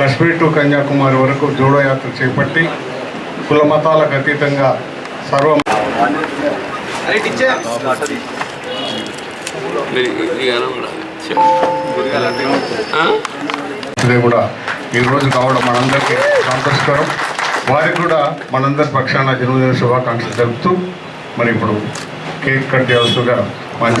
Kashmir to Kanyakumari వరకు జోడో యాత్ర చేపట్టి కుల మతాలకు అతీతంగా సర్వ ఇదే కూడా ఈరోజు కావడం మనందరికీ సంతోషకరం. వారికి కూడా మనందరి పక్షాన జన్మదిన శుభాకాంక్షలు తెలుపుతూ మరి ఇప్పుడు కేక్ కట్ చేయాల్సిందిగా మంచి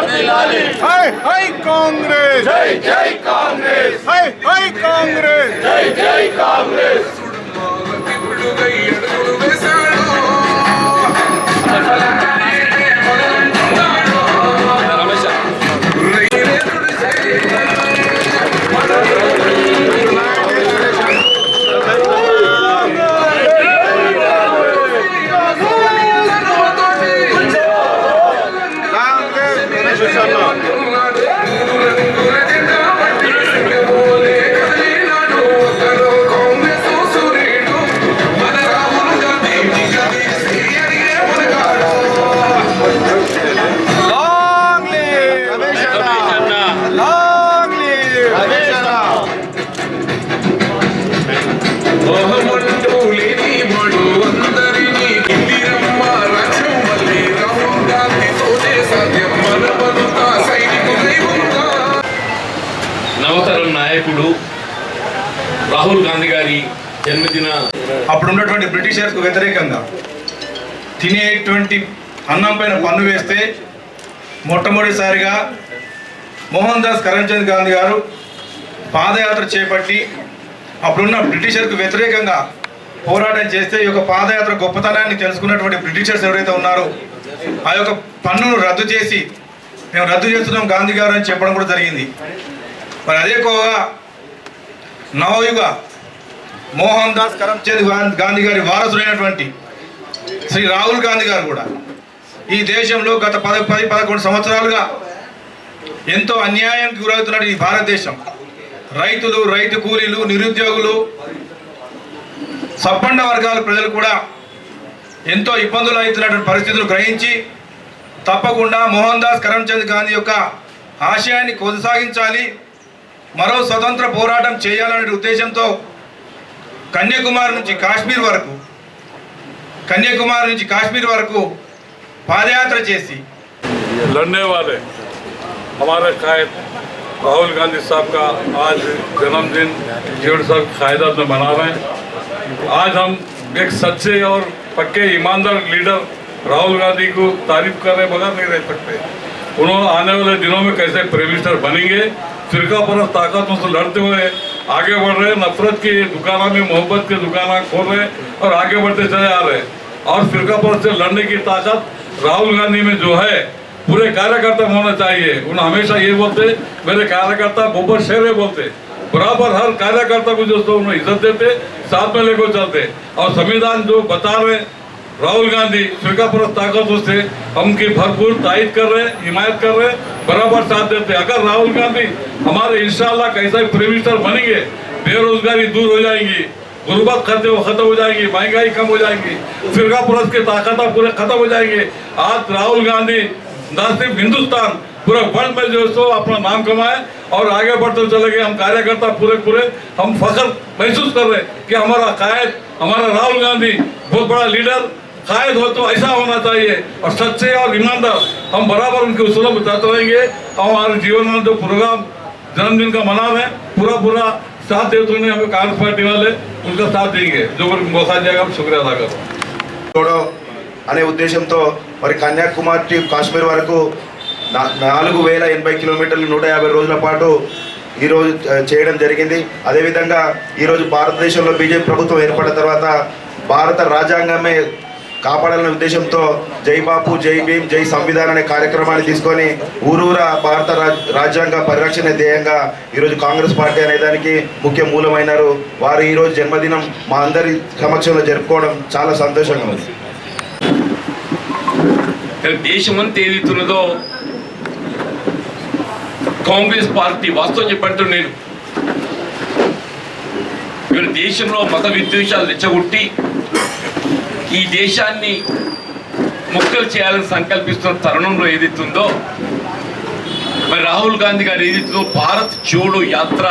హై హై కాంగ్రెస్. జై జై కాంగ్రెస్. High high Congress. జై జై కాంగ్రెస్. సైనికులై ఉందా నవతరం నాయకుడు రాహుల్ గాంధీ గారి జన్మదిన అప్పుడు ఉన్నటువంటి బ్రిటిషర్స్కు వ్యతిరేకంగా తినేటువంటి అన్నం పైన పన్ను వేస్తే మొట్టమొదటిసారిగా మోహన్ దాస్ కరణ్చంద్ గాంధీ గారు పాదయాత్ర చేపట్టి అప్పుడున్న బ్రిటిషర్కు వ్యతిరేకంగా పోరాటం చేస్తే ఈ యొక్క పాదయాత్ర గొప్పతనాన్ని తెలుసుకున్నటువంటి బ్రిటిషర్స్ ఎవరైతే ఉన్నారో ఆ యొక్క పన్నును రద్దు చేసి మేము రద్దు చేస్తున్నాం గాంధీ గారు అని చెప్పడం కూడా జరిగింది. మరి అదే కోగా నవయుగ మోహన్ దాస్ కరమ్చంద్ గాం- గాంధీ గారి వారసుడైనటువంటి శ్రీ రాహుల్ గాంధీ గారు కూడా ఈ దేశంలో గత పది పది పదకొండు సంవత్సరాలుగా ఎంతో అన్యాయానికి గురవుతున్నాడు ఈ భారతదేశం. రైతులు రైతు కూలీలు నిరుద్యోగులు సబ్బండ వర్గాల ప్రజలు కూడా ఎంతో ఇబ్బందులు అవుతున్నటువంటి పరిస్థితులు గ్రహించి తప్పకుండా మోహన్ దాస్ కరమ్చంద్ గాంధీ యొక్క ఆశయాన్ని కొనసాగించాలి. మరో స్వతంత్ర పోరాటం చేయాలనే ఉద్దేశంతో కన్యాకుమారి నుంచి కాశ్మీర్ వరకు కన్యాకుమారి నుంచి కాశ్మీర్ వరకు పాదయాత్ర చేసి ధన్యవాదాలు. हमारे कायद राहुल गांधी साहब का आज जन्मदिन जेड़ साहब कायदात में मना रहे हैं। आज हम एक सच्चे और पक्के ईमानदार लीडर राहुल गांधी को तारीफ़ करने बगैर नहीं रह सकते। उन्होंने आने वाले दिनों में कैसे प्राइम मिनिस्टर बनेंगे फिरका परस्त ताकतों से लड़ते हुए आगे बढ़ रहे नफरत की दुकाना में, मोहब्बत की दुकाना खोल रहे और आगे बढ़ते चले आ रहे और फिरका परस्त से लड़ने की ताकत राहुल गांधी में जो है पूरे कार्यकर्ता में होना चाहिए। उन्हें हमेशा ये बोलते, मेरे कार्यकर्ता गोबर शेरे बोलते। बराबर हर कार्यकर्ता को जो उन्हें इज़्ज़त देते, साथ में लेकर चलते। और संविधान जो बता रहे राहुल गांधी परस्त ताकतों से हमकी भरपूर तायद कर रहे हैं, हिमायत कर रहे हैं, बराबर साथ देते। अगर राहुल गांधी हमारे इंशाल्लाह कैसा ही प्राइम मिनिस्टर बनेंगे, बेरोजगारी दूर हो जाएँगी, गुर्बत खत्म खत्म हो जाएगी, महँगाई कम हो जाएँगी फिरका परस्त की ताकत पूरे खत्म हो जाएँगे। आज राहुल गांधी न सिर्फ हिंदुस्तान पूरे वर्ल्ड में जो है सो अपना नाम कमाए और आगे बढ़ते चले गए हम कार्यकर्ता पूरे पूरे हम फख्र महसूस कर रहे हैं कि हमारा कायद हमारा राहुल गांधी बहुत बड़ा लीडर कायद हो तो ऐसा होना चाहिए और सच्चे और ईमानदार हम बराबर उनके उसूलों में बताते रहेंगे और हमारे जीवन में जो प्रोग्राम जन्मदिन का मना रहे हैं पूरा पूरा साथ देते हुए हमें कांग्रेस पार्टी वाले उनका साथ देंगे जो मौका दिया हम शुक्रिया अदा कर रहे हैं చూడడం అనే ఉద్దేశంతో మరి కన్యాకుమారి టు కాశ్మీర్ వరకు నాలుగు వేల ఎనభై కిలోమీటర్లు నూట యాభై రోజుల పాటు ఈరోజు చేయడం జరిగింది. అదేవిధంగా ఈరోజు భారతదేశంలో బీజేపీ ప్రభుత్వం ఏర్పడిన తర్వాత భారత రాజ్యాంగమే కాపాడాలనే ఉద్దేశంతో జై బాపు జై భీమ్ జై సంవిధాన్ అనే కార్యక్రమాన్ని తీసుకొని ఊరూరా భారత రాజ్యాంగ పరిరక్షణ ధ్యేయంగా ఈరోజు కాంగ్రెస్ పార్టీ అనే దానికి ముఖ్య మూలమైనారు. వారు ఈరోజు జన్మదినం మా అందరి సమక్షంలో జరుపుకోవడం చాలా సంతోషంగా ఉంది. దేశమంతా ఏదైతున్నదో కాంగ్రెస్ పార్టీ వాస్తవం చెప్పంటూ నేను. ఇవాళ దేశంలో మత విద్వేషాలు తెచ్చగొట్టి ఈ దేశాన్ని ముక్కలు చేయాలని సంకల్పిస్తున్న తరుణంలో ఏదైతుందో మరి రాహుల్ గాంధీ గారు ఏదైతుందో భారత్ జోడో యాత్ర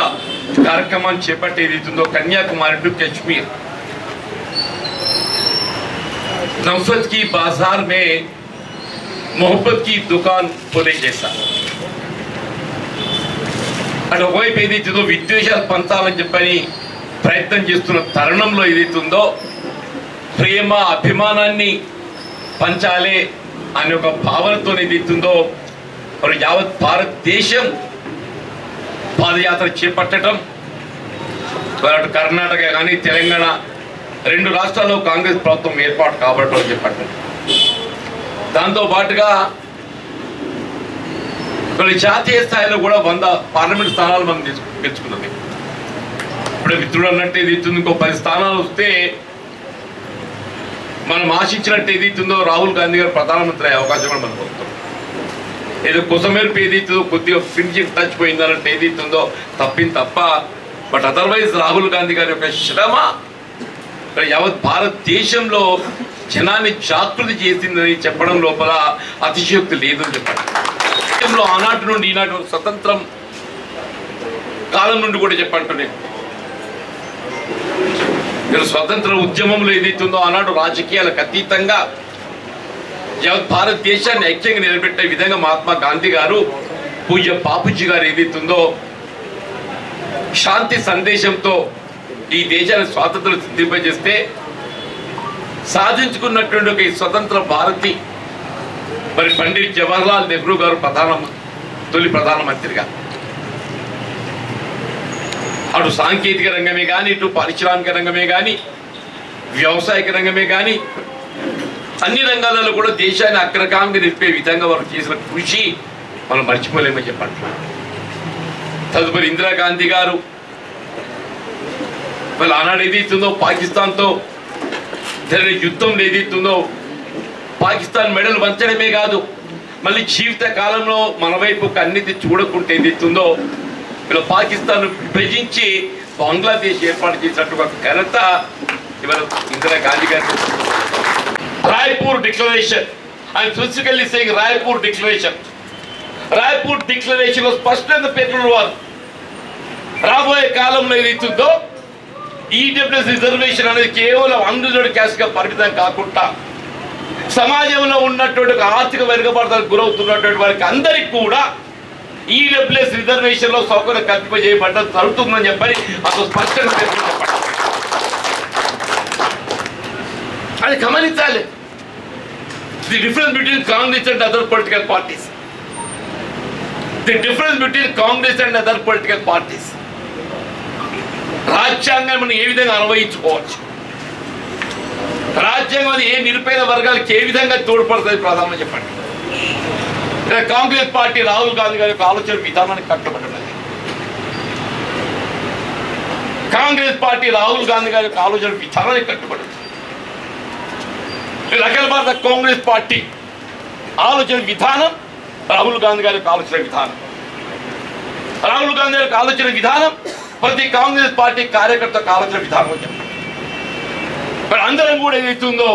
కార్యక్రమాన్ని చేపట్టి ఏదైతుందో కన్యాకుమారి టు కశ్మీర్. నఫ్రత్కి మే మొహబ్బత్కి దుకాన్ పోలే చేశాను అటు ఒకవైపు ఏదైతుందో విద్వేషాలు పంచాలని చెప్పని ప్రయత్నం చేస్తున్న తరుణంలో ఏదైతుందో ప్రేమ అభిమానాన్ని పంచాలి అనే ఒక భావనతో ఏదైతుందో మరి యావత్ భారతదేశం పాదయాత్ర చేపట్టడం అటు కర్ణాటక కానీ తెలంగాణ రెండు రాష్ట్రాల్లో కాంగ్రెస్ ప్రభుత్వం ఏర్పాటు కాబట్టి చేపట్టడం దాంతో పాటుగా కొన్ని జాతీయ స్థాయిలో కూడా వంద పార్లమెంట్ స్థానాలు మనం తీసుకు గెలుచుకున్నది ఇప్పుడు మిత్రుడు అన్నట్టు ఏది ఇస్తుంది ఇంకో పది స్థానాలు వస్తే మనం ఆశించినట్టు ఏది ఇస్తుందో రాహుల్ గాంధీ గారు ప్రధానమంత్రి అయ్యే అవకాశం కూడా మనకు వస్తుంది ఏదో కుసమేరుపు ఏది ఇస్తుందో కొద్దిగా ఫినిషింగ్ టచ్ పోయిందన్నట్టు ఏది ఇస్తుందో తప్పింది తప్ప బట్ అదర్వైజ్ రాహుల్ గాంధీ గారి యొక్క శ్రమ యావత్ భారతదేశంలో జనాన్ని జాగృతి చేసిందని చెప్పడం లోపల అతిశయోక్తి లేదని చెప్పండి. ఆనాటి నుండి ఈనాటి స్వతంత్రం కాలం నుండి కూడా చెప్పంటున్నాను మీరు స్వతంత్ర ఉద్యమంలో ఏదైతుందో ఆనాడు రాజకీయాలకు అతీతంగా యావత్ భారతదేశాన్ని ఐక్యంగా నిలబెట్టే విధంగా మహాత్మా గాంధీ గారు పూజ్య బాపూజీ గారు ఏదైతుందో శాంతి సందేశంతో ఈ దేశాన్ని స్వాతంత్రం సిద్ధింపజేస్తే సాధించుకున్నటువంటి ఒక స్వతంత్ర భారతి మరి పండిట్ జవహర్లాల్ నెహ్రూ గారు ప్రధాన తొలి ప్రధానమంత్రిగా. అటు సాంకేతిక రంగమే కానీ ఇటు పారిశ్రామిక రంగమే కానీ వ్యవసాయక రంగమే కానీ అన్ని రంగాలలో కూడా దేశాన్ని అగ్రగామిగా నిలిపే విధంగా వారు చేసిన కృషి మనం మర్చిపోలేమని చెప్పండి తదుపరి ఇందిరాగాంధీ గారు వాళ్ళు ఆనాడు ఏదైతుందో పాకిస్తాన్తో జరిగిన యుద్ధంలో ఏదైతుందో పాకిస్తాన్ మెడలు వంచడమే కాదు. మళ్ళీ జీవిత కాలంలో మన వైపు కన్నెత్తి చూడకుంటే ఏదైతుందో ఇలా పాకిస్తాన్ విభజించి బంగ్లాదేశ్ ఏర్పాటు చేసినట్టు ఒక ఘనత ఇవాళ Indira Gandhi garu Raipur declaration. I'm physically saying Raipur declaration. Raipur డిక్లరేషన్లో స్పష్టంగా పేర్కొన్న వారు రాబోయే కాలంలో ఏదైతుందో ఈడబ్ల్యూఎస్ రిజర్వేషన్ అనేది కేవలం అందులోని క్యాస్ట్ పరిమితం కాకుండా సమాజంలో ఉన్నటువంటి ఆర్థిక వెనుకబడతలకు గురవుతున్నటువంటి వారికి అందరికి కూడా ఈడబ్ల్యూఎస్ రిజర్వేషన్లో సౌకర్యం కల్పింపజేయబడ్డం జరుగుతుందని చెప్పని అసలు స్పష్టంగా చెప్పండి అది గమనించాలి. The difference between Congress and other political parties the difference between Congress and other political parties రాజ్యాంగం మనం ఏ విధంగా అనుభవించుకోవచ్చు రాజ్యాంగం అది ఏ నిరుపేద వర్గాలకు ఏ విధంగా తోడ్పడుతుంది ప్రధానమని చెప్పండి. ఇక్కడ కాంగ్రెస్ పార్టీ రాహుల్ గాంధీ గారి యొక్క ఆలోచన విధానానికి కట్టుబడి ఉన్నది కాంగ్రెస్ పార్టీ రాహుల్ గాంధీ గారి యొక్క ఆలోచన విధానానికి కట్టుబడింది అఖిల భారత కాంగ్రెస్ పార్టీ ఆలోచన విధానం రాహుల్ గాంధీ గారి యొక్క ఆలోచన విధానం. రాహుల్ గాంధీ గారి యొక్క ఆలోచన విధానం ప్రతి కాంగ్రెస్ పార్టీ కార్యకర్త యొక్క ఆలోచన విధానం అని చెప్పండి మరి అందరం కూడా ఏదైతుందో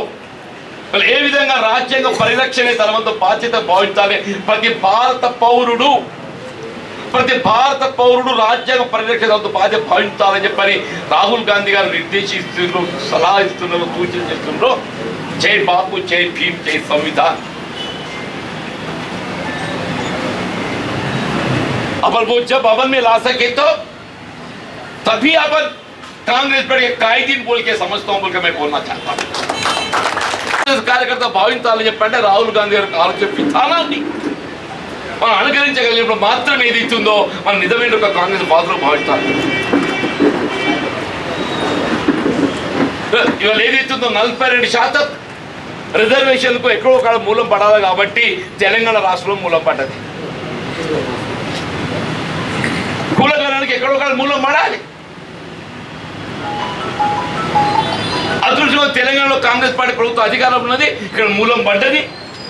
మరి ఏ విధంగా రాజ్యాంగ పరిరక్షణ తన వంతు బాధ్యత భావించాలి ప్రతి భారత పౌరుడు ప్రతి భారత పౌరుడు రాజ్యాంగ పరిరక్షణ వంతు బాధ్యత భావించాలని చెప్పని రాహుల్ గాంధీ గారు నిర్దేశిస్తున్నారు సలహా ఇస్తున్నారు సూచన చేస్తున్నారు జై బాపు జై భీమ్ జై సంవిధాన్ अपन वो जब अमल में ला सके तो तभी अपन कांग्रेस पर एक कायदीन बोल के समझता हूं बोल के मैं बोलना चाहता हूं కాంగ్రెస్ కార్యకర్త భావించాలని చెప్పంటే రాహుల్ గాంధీ గారికి ఆలోచన విధానాన్ని మనం అనుకరించగలిగినప్పుడు మాత్రం ఏది ఇస్తుందో మనం నిజమైన ఒక కాంగ్రెస్ పాత్ర భావిస్తాం ఇవాళ ఏది ఇస్తుందో నలభై రెండు శాతం రిజర్వేషన్కు ఎక్కడో ఒక మూలం పడాలి కాబట్టి తెలంగాణ రాష్ట్రంలో మూలం పడ్డది కులగణానికి ఎక్కడో ఒక మూలం పడాలి అదృష్టంగా తెలంగాణలో కాంగ్రెస్ పార్టీ ప్రభుత్వం అధికారం ఉన్నది ఇక్కడ మూలం పడ్డది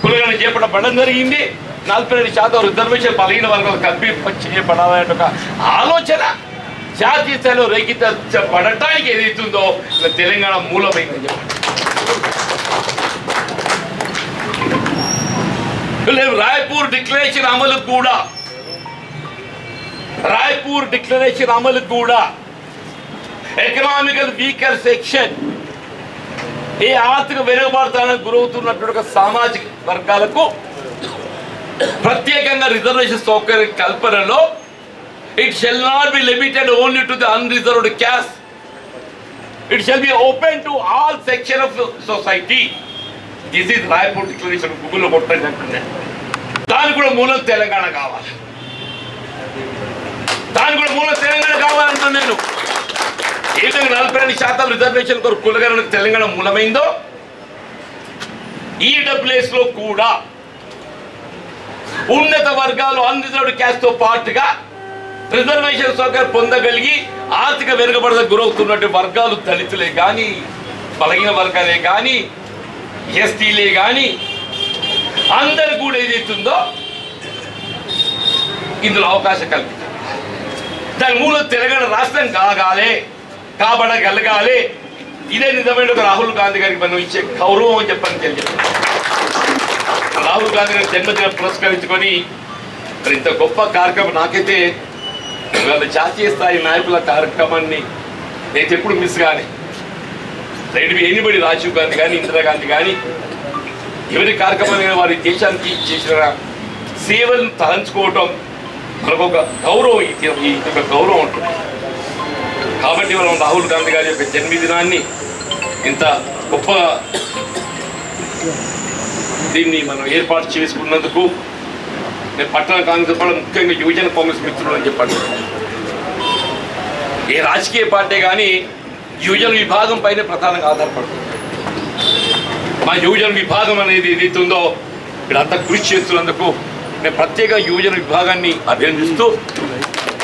కులగణ చేపట్ట పడడం జరిగింది. నలభై రెండు శాతం రిజర్వేషన్ బలహీన వర్గాలు కల్పి చేయబడాలనే ఒక ఆలోచన జాతీయ స్థాయిలో రేకితపడటానికి ఏదైతుందో ఇలా తెలంగాణ మూలమైందని చెప్పండి లేదు రాయ్పూర్ డిక్లరేషన్ అమలు కూడా. రాయ్పూర్ డిక్లరేషన్ అమలు కూడా. ఎకనామికల్ వీకర్ సెక్షన్ ఈ ఆర్థిక వెనుకబాటుతనానికి గురవుతున్నటువంటి సామాజిక వర్గాలకు ప్రత్యేకంగా రిజర్వేషన్ సౌకర్యం కల్పనలో it shall not be limited only to the unreserved caste it shall be open to all section of society this is Raipur declaration గూగుల్లో కొట్టండి అంటున్నాను దానికి కూడా మూలం తెలంగాణ కావాలి దానికి కూడా మూలం తెలంగాణ కావాలంటున్నాను నేను ఏ నలభై రెండు శాతం రిజర్వేషన్ కొరకు కులగరణ తెలంగాణ మూలమైందో ఈడబ్ల్యూఎస్లో కూడా ఉన్నత వర్గాలు అన్రిజర్వ్డ్ క్యాస్ట్తో పాటుగా రిజర్వేషన్ సౌకర్యం పొందగలిగి ఆర్థిక వెనుకబడత గురవుతున్నటువంటి వర్గాలు దళితులే కానీ బలహీన వర్గాలే కానీ ఎస్టీలే కానీ అందరు కూడా ఏదైతుందో ఇందులో అవకాశం కల్పించారు దాని మూలం తెలంగాణ రాష్ట్రం కాగాలే. కాబడగలగాలి ఇదే నిజమైన ఒక రాహుల్ గాంధీ గారికి మనం ఇచ్చే గౌరవం అని చెప్పని తెలియదు. రాహుల్ గాంధీ గారి జన్మదిన పురస్కరించుకొని మరి ఇంత గొప్ప కార్యక్రమం నాకైతే ఇవాళ జాతీయ స్థాయి నాయకుల కార్యక్రమాన్ని నేను ఎప్పుడు మిస్ కానీ రైట్ ఎనిబడి రాజీవ్ గాంధీ కానీ ఇందిరాగాంధీ కానీ ఎవరి కార్యక్రమం వారి దేశానికి చేసిన సేవలను తలంచుకోవటం మనకు ఒక గౌరవం ఇది ఒక గౌరవం ఉంటుంది. కాబట్టి మనం రాహుల్ గాంధీ గారి యొక్క జన్మదినాన్ని ఇంత గొప్ప దీన్ని మనం ఏర్పాటు చేసుకున్నందుకు నేను పట్టణ కాంగ్రెస్ కూడా ముఖ్యంగా యువజన కాంగ్రెస్ మిత్రులు అని చెప్పాను ఏ రాజకీయ పార్టీ కానీ యువజన విభాగం పైన ప్రధానంగా ఆధారపడుతుంది. మా యువజన విభాగం అనేది ఏదైతే ఉందో ఇక్కడ అంతా కృషి చేస్తున్నందుకు నేను ప్రత్యేక యువజన విభాగాన్ని అభినందిస్తూ